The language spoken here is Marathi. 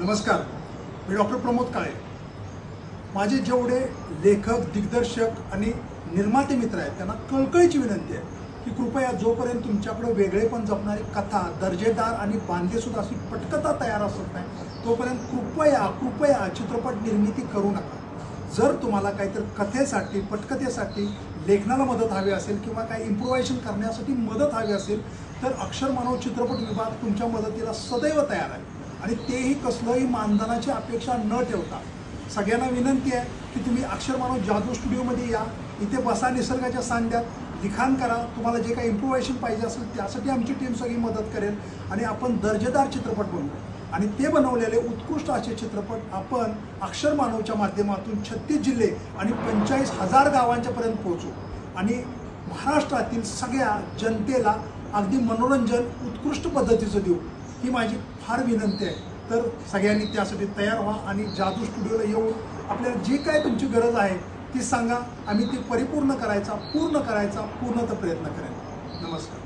नमस्कार मी डॉक्टर प्रमोद काळे. माझे जेवढे लेखक दिग्दर्शक आणि निर्माते मित्र आहेत त्यांना कळकळीची विनंती आहे की कृपया जोपर्यंत तुमच्याकडे वेगळेपण जपणारी कथा दर्जेदार आणि बांधेसुद्धा अशी पटकथा तयार असत नाही तोपर्यंत कृपया कृपया चित्रपट निर्मिती करू नका. जर तुम्हाला काहीतरी कथेसाठी पटकथेसाठी लेखनाला मदत हवी असेल किंवा काही इम्प्रोव्हायझेशन करण्यासाठी मदत हवी असेल तर अक्षर मानव चित्रपट विभाग तुमच्या मदतीला सदैव तयार आहे. आणि तेही कसलंही मानधनाची अपेक्षा न ठेवता. सगळ्यांना विनंती आहे की तुम्ही अक्षरमानव जादू स्टुडिओमध्ये या. इथे बसा निसर्गाच्या सांध्यात. लिखाण करा. तुम्हाला जे काही इम्प्रोव्हायझेशन पाहिजे असेल त्यासाठी आमची टीम सगळी मदत करेल. आणि आपण दर्जेदार चित्रपट बनवू. आणि ते बनवलेले उत्कृष्ट असे चित्रपट आपण अक्षरमानवच्या माध्यमातून छत्तीस जिल्हे आणि पंचेचाळीस हजार गावांच्यापर्यंत पोहोचू. आणि महाराष्ट्रातील सगळ्या जनतेला अगदी मनोरंजन उत्कृष्ट पद्धतीचं देऊ. ही माझी फार विनंती आहे. तर सगळ्यांनी त्यासाठी तयार व्हा आणि जादू स्टुडिओला येऊन आपल्याला जी काय तुमची गरज आहे ती सांगा. आम्ही ती परिपूर्ण करायचा पूर्ण करायचा पूर्णतः प्रयत्न करेन. नमस्कार.